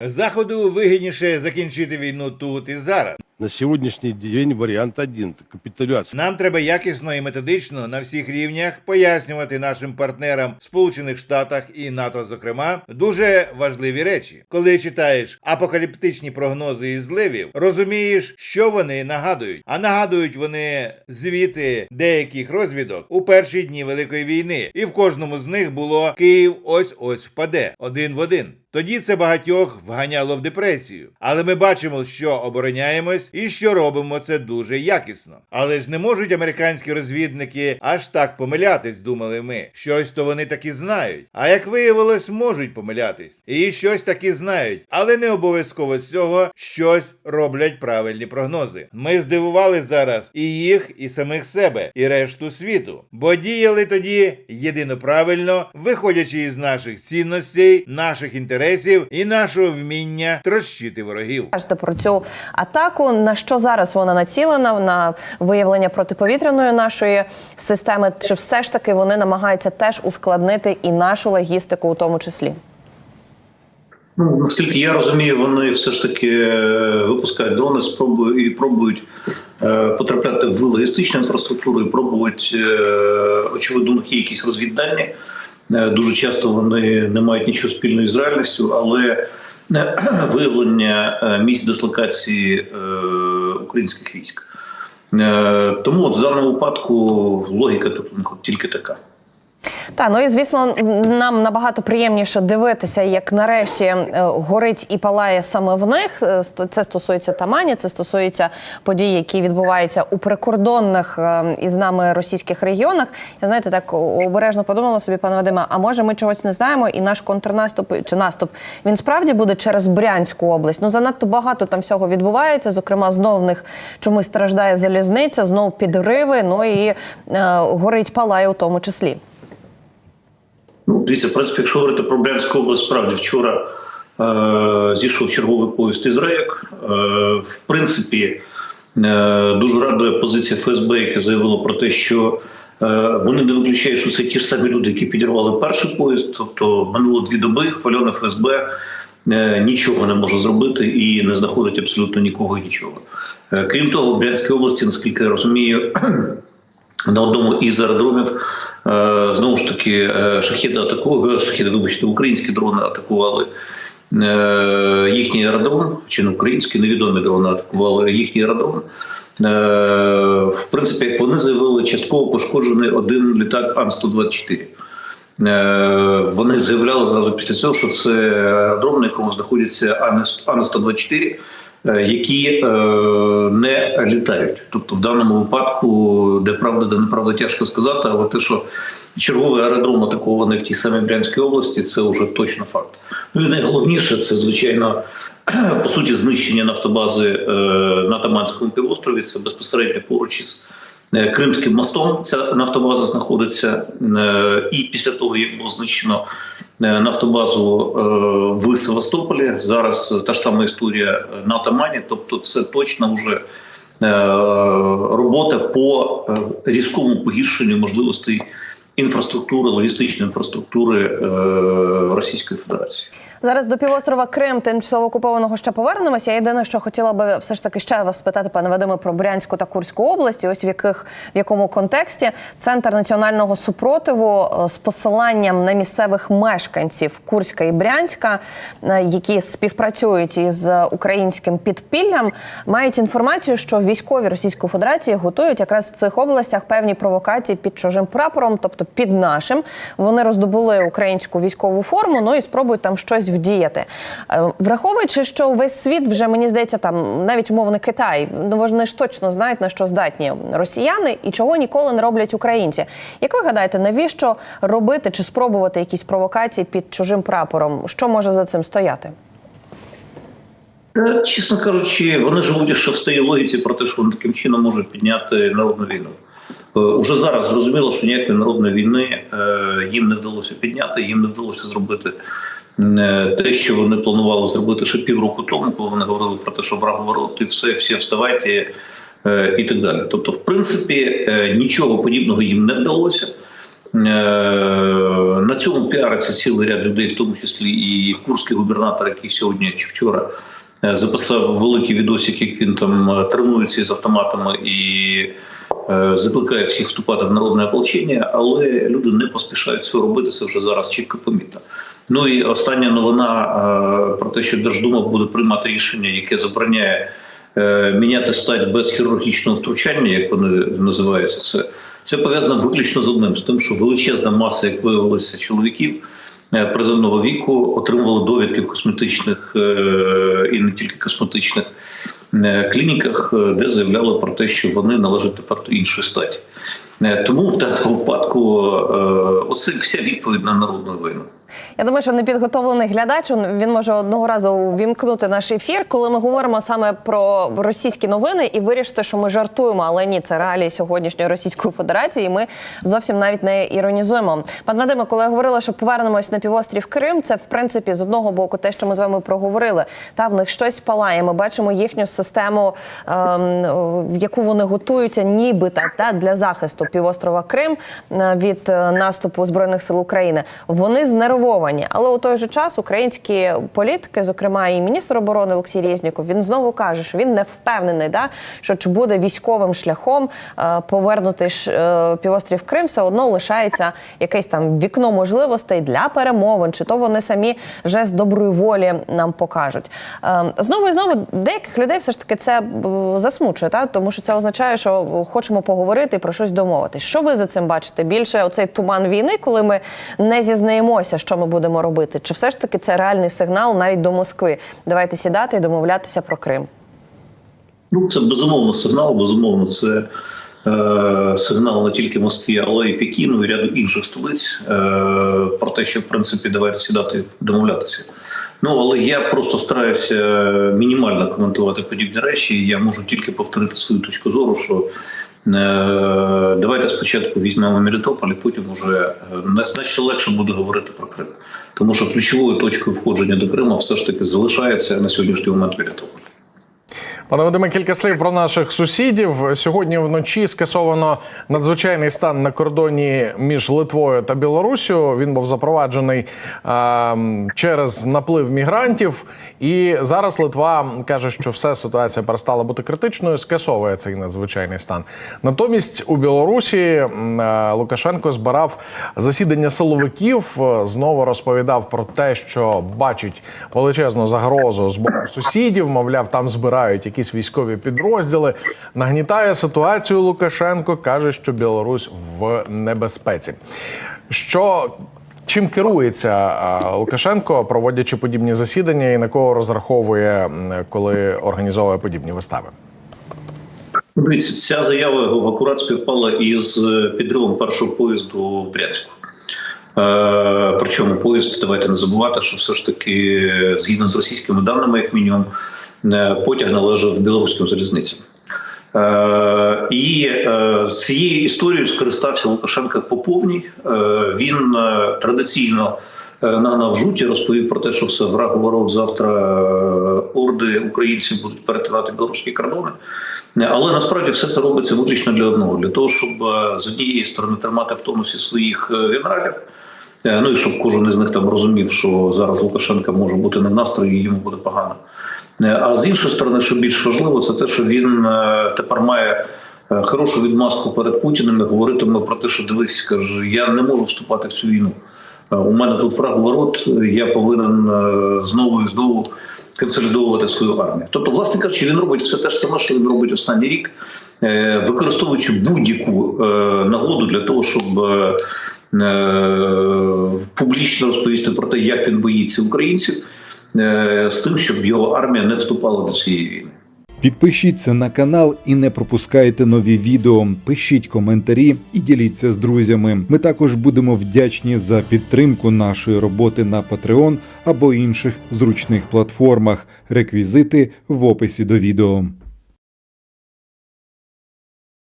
Заходу вигідніше закінчити війну тут і зараз. На сегодняшний день вариант один – это капитуляция. Нам треба якісно і методично на всіх рівнях пояснювати нашим партнерам в Сполучених Штатах і НАТО, зокрема, дуже важливі речі. Коли читаєш апокаліптичні прогнози із зливів, розумієш, що вони нагадують. А нагадують вони звіти деяких розвідок у перші дні Великої війни, і в кожному з них було Київ ось ось впаде один в один. Тоді це багатьох вганяло в депресію. Але ми бачимо, що обороняємось і що робимо це дуже якісно. Але ж не можуть американські розвідники аж так помилятись, думали ми. Щось то вони таки знають. А як виявилось, можуть помилятись. І щось таки знають, але не обов'язково з цього щось роблять правильні прогнози. Ми здивували зараз і їх, і самих себе, і решту світу. Бо діяли тоді єдино правильно, виходячи із наших цінностей, наших інтересів і нашого вміння трощити ворогів. Кажете про цю атаку. На що зараз вона націлена? На виявлення протиповітряної нашої системи? Чи все ж таки вони намагаються теж ускладнити і нашу логістику, у тому числі? Ну, наскільки я розумію, вони все ж таки е, випускають дрони, спробують і пробують е, потрапляти в логістичну інфраструктуру, і пробують е, очевидно, якісь розвіддані. Е, Дуже часто вони не мають нічого спільного з реальністю, але е, виявлення е, місць дислокації українських військ. Тому от в даному випадку логіка тут у них тільки така. Та ну і звісно, нам набагато приємніше дивитися, як нарешті е, горить і палає саме в них. Е, Це стосується Тамані, це стосується подій, які відбуваються у прикордонних е, із нами російських регіонах. Я знаєте, так обережно подумала собі, пане Вадиме, а може ми чогось не знаємо, і наш контрнаступ чи наступ він справді буде через Брянську область. Ну занадто багато там всього відбувається. Зокрема, знов в них чомусь страждає залізниця, знов підриви. Ну і е, горить палає у тому числі. Ну, дивіться, в принципі, якщо говорити про Брянську область, справді вчора е, зійшов черговий поїзд із рейок. Е, в принципі, е, дуже радує позиція ФСБ, яка заявила про те, що е, вони не виключають, що це ті ж самі люди, які підірвали перший поїзд. Тобто минуло дві доби, хвальоне ФСБ. е, Нічого не може зробити і не знаходить абсолютно нікого нічого. Е, Крім того, в Брянській області, наскільки я розумію, на одному із аеродромів знову ж таки е, шахіди атакували, шахіди, вибачте, українські дрони атакували е, їхній аеродром, чи не українські, невідомі дрони атакували їхній аеродром. Е, В принципі, як вони заявили, частково пошкоджений один літак Ан-124. Е, Вони заявляли зразу після цього, що це аеродром, на якому знаходяться Ан-124, е, які е, не літають. Тобто, в даному випадку, де правда, де неправда, тяжко сказати, але те, що черговий аеродром атакований в тій самій Брянській області, це вже точно факт. Ну і найголовніше, це звичайно. По суті, знищення нафтобази на Таманському півострові це безпосередньо поруч із Кримським мостом ця нафтобаза знаходиться, Е, і після того, як було знищено е, нафтобазу е, в Севастополі, зараз та ж сама історія на Тамані. Тобто, це точно вже е, робота по е, різкому погіршенню можливостей інфраструктури, логістичної інфраструктури е, Російської Федерації. Зараз до півострова Крим, тимчасово окупованого ще повернемося. Я єдине, що хотіла би все ж таки ще вас спитати, пане Вадиме, про Брянську та Курську області. Ось в яких в якому контексті центр національного супротиву е, з посиланням на місцевих мешканців Курська і Брянська, е, які співпрацюють із українським підпіллям, мають інформацію, що військові Російської Федерації готують якраз в цих областях певні провокації під чужим прапором, тобто під нашим. Вони роздобули українську військову форму, ну і спробують там щось вдіяти. Е, Враховуючи, що весь світ вже мені здається, там навіть умовний Китай, ну вони ж точно знають на що здатні росіяни і чого ніколи не роблять українці. Як ви гадаєте, навіщо робити чи спробувати якісь провокації під чужим прапором? Що може за цим стояти? Чесно кажучи, вони живуть ще в стає логіці про те, що вони таким чином можуть підняти народну війну. Е, Уже зараз зрозуміло, що ніякої народної війни е, їм не вдалося підняти, їм не вдалося зробити те, що вони планували зробити ще півроку тому, коли вони говорили про те, що враг ворот, і все, всі вставайте е, і так далі. Тобто, в принципі, е, нічого подібного їм не вдалося. На цьому піариться цілий ряд людей, в тому числі і курський губернатор, який сьогодні чи вчора е, записав великий відосик, як він там е, тренується з автоматами і е, закликає всіх вступати в народне ополчення, але люди не поспішають цього робити. Це вже зараз чітко помітно. Ну і остання новина е, про те, що Держдума буде приймати рішення, яке забороняє е, міняти стать без хірургічного втручання, як вони називаються. Це це пов'язано виключно з одним з тим, що величезна маса, як виявилося, чоловіків е, призовного віку отримували довідки в косметичних е, і не тільки косметичних е, клініках, е, де заявляли про те, що вони належать тепер до іншої статі. Е, Тому в даному випадку е, оце вся відповідь на народну війну. Я думаю, що непідготовлений глядач він може одного разу увімкнути наш ефір, коли ми говоримо саме про російські новини і вирішити, що ми жартуємо, але ні, це реалії сьогоднішньої Російської Федерації. і Ми зовсім навіть не іронізуємо. Пан Вадиме, коли я говорила, що повернемось на півострів Крим, це в принципі з одного боку те, що ми з вами проговорили. Та в них щось палає. Ми бачимо їхню систему, ем, яку вони готуються, нібито та для захисту півострова Крим е, від е, наступу збройних сил України. Вони знервовані, але у той же час українські політики, зокрема і міністр оборони Олексій Резніков, він знову каже, що він не впевнений, да що чи буде військовим шляхом е, повернути е, півострів Крим, все одно лишається якесь там вікно можливостей для перемовин, чи то вони самі жест доброї волі нам покажуть. Е, знову і знову деяких людей все ж таки це засмучує, та тому що це означає, що хочемо поговорити про щось домовитись. Що ви за цим бачите? Більше оцей туман війни, коли ми не зізнаємося, що ми будемо робити, чи все ж таки це реальний сигнал навіть до Москви? Давайте сідати і домовлятися про Крим. Ну, це безумовно сигнал, безумовно, це е, сигнал не тільки Москві, але й Пекіну і ряду інших столиць е, про те, що в принципі давайте сідати домовлятися. Ну але я просто стараюся мінімально коментувати подібні речі. Я можу тільки повторити свою точку зору, що давайте спочатку візьмемо Мелітополь, і потім уже е, значно легше буде говорити про Крим, тому що ключовою точкою входження до Криму все ж таки залишається на сьогоднішній момент Мелітополь. Пане Вадиме, кілька слів про наших сусідів. Сьогодні вночі скасовано надзвичайний стан на кордоні між Литвою та Білоруссю. Він був запроваджений е, через наплив мігрантів. І зараз Литва каже, що все ситуація перестала бути критичною, скасовує цей надзвичайний стан. Натомість у Білорусі е, Лукашенко збирав засідання силовиків, е, знову розповідав про те, що бачить величезну загрозу з боку сусідів. Мовляв, там збирають якісь військові підрозділи. Нагнітає ситуацію Лукашенко, каже, що Білорусь в небезпеці. Що Чим керується Лукашенко, проводячи подібні засідання, і на кого розраховує, коли організовує подібні вистави? Ця заява його акурат співпала із е, підривом першого поїзду в Брянську. Е, причому поїзд, давайте не забувати, що все ж таки, е, згідно з російськими даними, як мінімум, потяг належав білоруським залізницям. Е, і е, цією історією скористався Лукашенко по повній. Е, він е, традиційно е, нагнав жуті, розповів про те, що все враг ворог завтра е, орди українців будуть перетинати білоруські кордони. Е, Але насправді все це робиться виключно для одного: для того, щоб е, з однієї сторони тримати в тонусі своїх е, генералів. Е, Ну і щоб кожен із них там розумів, що зараз Лукашенка може бути не в настрої, йому буде погано. Е, А з іншої сторони, що більш важливо, це те, що він е, тепер має е, хорошу відмазку перед Путіним і говоритиме про те, що дивись, каже, я не можу вступати в цю війну. У мене тут враг ворот, я повинен знову і знову консолідовувати свою армію. Тобто, власне кажучи, він робить все те ж саме, що він робить останній рік, використовуючи будь-яку нагоду для того, щоб публічно розповісти про те, як він боїться українців, з тим, щоб його армія не вступала до цієї війни. Підпишіться на канал і не пропускайте нові відео. Пишіть коментарі і діліться з друзями. Ми також будемо вдячні за підтримку нашої роботи на Patreon або інших зручних платформах. Реквізити в описі до відео.